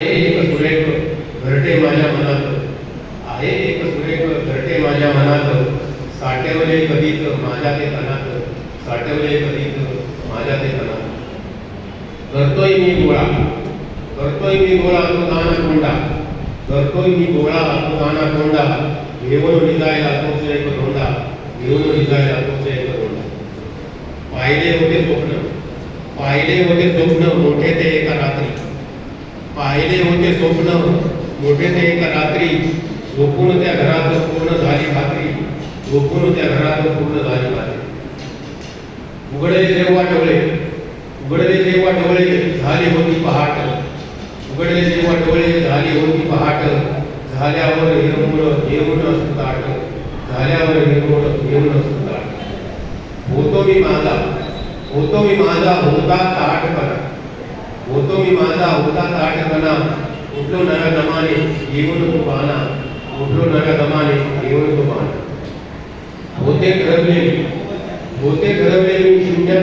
एक सुरेख घरटे माझ्या मनात आहे एक सुरेख घरटे माझ्या मनात साठवले कधीच माझ्या ते तनात साठवले कधीच माझ्या ते तनात करतोय मी गोळा. करतोय मी गोळा तो दाना कोंडा करतोय मी गोळा तो दाना कोंडा घेऊन निघायला तोच एक रोंडा घेऊन निघायला तोच एक रोंडा पाहिले होते स्वप्न. पाहिले होते स्वप्न मोठे ते एका रात्री. पाहिले होते स्वप्न मोठे एका रात्री झोपून त्या घरात पूर्ण झाली खात्री झोपून त्या घरात पूर्ण झाली खात्री उघडले जेव्हा डोळे उघडले जेव्हा डोळे झाली होती पहाट उघडले जेव्हा डोळे झाली होती पहाट झाल्यावर हिरमुळ येऊन सुताट झाल्यावर हिरमुळ येऊन सुताट होतो मी माझा होतो मी माझा होता ताटपणा ಭೂಮಿ ಮಾತ ಹುಟ್ಟ ತಾಟವನ ಹುಟ್ಟು ನರ ದಮಾನಿ ಜೀವನ ಬಾನ ಹುಟ್ಟು ನರ ದಮಾನಿ ಜೀವನ ಬಾನ ಭೂತೆ